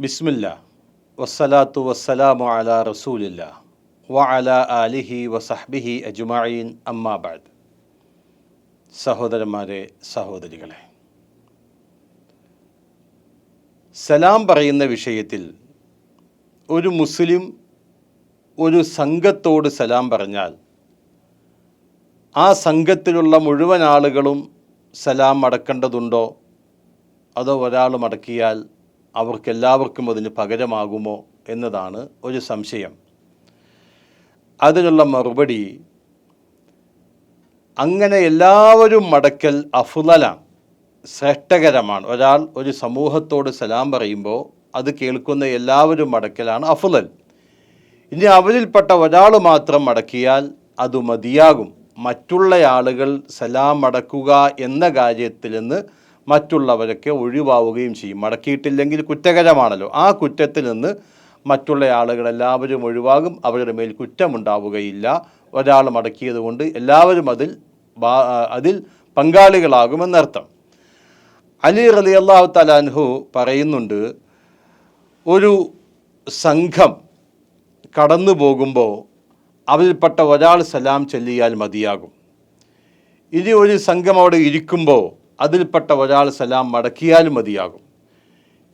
ബിസ്മില്ല. വസ്സലാത്തു വസ്സലാമു അല റസൂലില്ല. വ അല അലിഹി വസഹ്ബിഹി അജുമായീൻ അമ്മാബാദ് സഹോദരന്മാരെ സഹോദരികളെ. സലാം പറയുന്ന വിഷയത്തിൽ ഒരു മുസ്ലിം ഒരു സംഘത്തോട് സലാം പറഞ്ഞാൽ ആ സംഘത്തിലുള്ള മുഴുവൻ ആളുകളും സലാം അടക്കേണ്ടതുണ്ടോ? അതോ ഒരാൾ മടക്കിയാൽ അവർക്കെല്ലാവർക്കും അതിന് പകരമാകുമോ എന്നതാണ് ഒരു സംശയം. അതിനുള്ള മറുപടി അങ്ങനെ എല്ലാവരും മടക്കൽ അഫുലലാണ് ശ്രേഷ്ഠകരമാണ്. ഒരാൾ ഒരു സമൂഹത്തോട് സലാം പറയുമ്പോൾ അത് കേൾക്കുന്ന എല്ലാവരും മടക്കലാണ് അഫുലൽ ഇനി അവരിൽപ്പെട്ട ഒരാൾ മാത്രം മടക്കിയാൽ അത് മതിയാകും. മറ്റുള്ള ആളുകൾ സലാം മടക്കുക എന്ന കാര്യത്തിൽ നിന്ന് മറ്റുള്ളവരൊക്കെ ഒഴിവാവുകയും ചെയ്യും. മടക്കിയിട്ടില്ലെങ്കിൽ കുറ്റകരമാണല്ലോ. ആ കുറ്റത്തിൽ നിന്ന് മറ്റുള്ള ആളുകളെല്ലാവരും ഒഴിവാകും. അവരുടെ മേൽ കുറ്റമുണ്ടാവുകയില്ല. ഒരാൾ മടക്കിയത് കൊണ്ട് എല്ലാവരും അതിൽ അതിൽ പങ്കാളികളാകുമെന്നർത്ഥം അലി റലി അള്ളാഹു തലാൻഹു പറയുന്നുണ്ട് ഒരു സംഘം കടന്നു പോകുമ്പോൾ അവരിൽപ്പെട്ട ഒരാൾ സലാം ചൊല്ലിയാൽ മതിയാകും. ഇനി ഒരു സംഘം അവിടെ ഇരിക്കുമ്പോൾ അതിൽപ്പെട്ട ഒരാൾ സലാം മടക്കിയാലും മതിയാകും.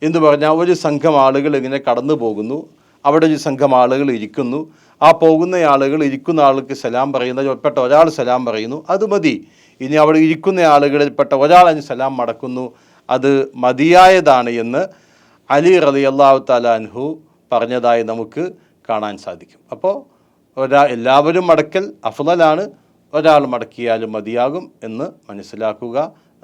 എന്ന് പറഞ്ഞാൽ ഒരു സംഘം ആളുകൾ ഇങ്ങനെ കടന്നു പോകുന്നു. അവിടെ ഒരു സംഘം ആളുകൾ ഇരിക്കുന്നു. ആ പോകുന്ന ആളുകൾ ഇരിക്കുന്ന ആൾക്ക് സലാം പറയുന്ന പെട്ട ഒരാൾ സലാം പറയുന്നു അത് മതി. ഇനി അവിടെ ഇരിക്കുന്ന ആളുകളിൽപ്പെട്ട ഒരാൾ അതിന് സലാം മടക്കുന്നു അത് മതിയായതാണ് എന്ന് അലി റലി അള്ളാഹു താലാൻഹു പറഞ്ഞതായി നമുക്ക് കാണാൻ സാധിക്കും. അപ്പോൾ ഒരാ എല്ലാവരും മടക്കൽ അഫ്ലലാണ് ഒരാൾ മടക്കിയാലും മതിയാകും എന്ന് മനസ്സിലാക്കുക.